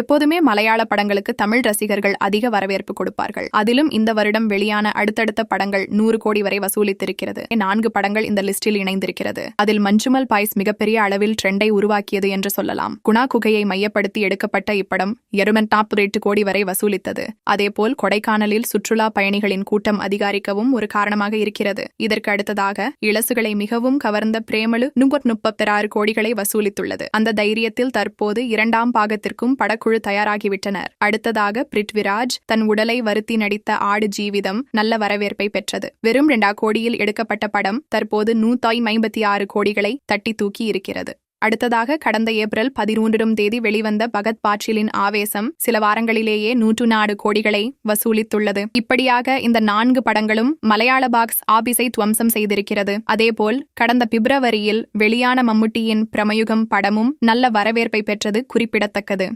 எப்போதுமே மலையாள படங்களுக்கு தமிழ் ரசிகர்கள் அதிக வரவேற்பு கொடுப்பார்கள். அதிலும் இந்த வருடம் வெளியான அடுத்தடுத்த படங்கள் நூறு கோடி வரை வசூலித்திருக்கிறது. நான்கு படங்கள் இந்த லிஸ்டில் இணைந்திருக்கிறது. அதில் மஞ்சுமல் பாய்ஸ் மிகப்பெரிய அளவில் ட்ரெண்டை உருவாக்கியது என்று சொல்லலாம். குணா குகையை மையப்படுத்தி எடுக்கப்பட்ட இப்படம் எருமன் டாப் எட்டு கோடி வரை வசூலித்தது. அதேபோல் கொடைக்கானலில் சுற்றுலா பயணிகளின் கூட்டம் அதிகரிக்கவும் ஒரு காரணமாக இருக்கிறது. இதற்கு அடுத்ததாக இளசுகளை மிகவும் கவர்ந்த பிரேமலு முப்பத்தி ஆறு கோடிகளை வசூலித்துள்ளது. அந்த தைரியத்தில் தற்போது இரண்டாம் பாகத்திற்கும் குழு தயாராகிவிட்டனர். அடுத்ததாக பிரித்விராஜ் தன் உடலை வருத்தி நடித்த ஆடு ஜீவிதம் நல்ல வரவேற்பை பெற்றது. வெறும் இரண்டா கோடியில் எடுக்கப்பட்ட படம் தற்போது நூத்தாய் ஐம்பத்தி ஆறு கோடிகளை தட்டி தூக்கி இருக்கிறது. அடுத்ததாக கடந்த ஏப்ரல் பதிமூன்றாம் தேதி வெளிவந்த பகத் பாட்சிலின் ஆவேசம் சில வாரங்களிலேயே நூற்று நாடு கோடிகளை வசூலித்துள்ளது. இப்படியாக இந்த நான்கு படங்களும் மலையாள பாக்ஸ் ஆபீஸை துவம்சம் செய்திருக்கிறது. அதேபோல் கடந்த பிப்ரவரியில் வெளியான மம்முட்டியின் பிரமயுகம் படமும் நல்ல வரவேற்பை பெற்றது குறிப்பிடத்தக்கது.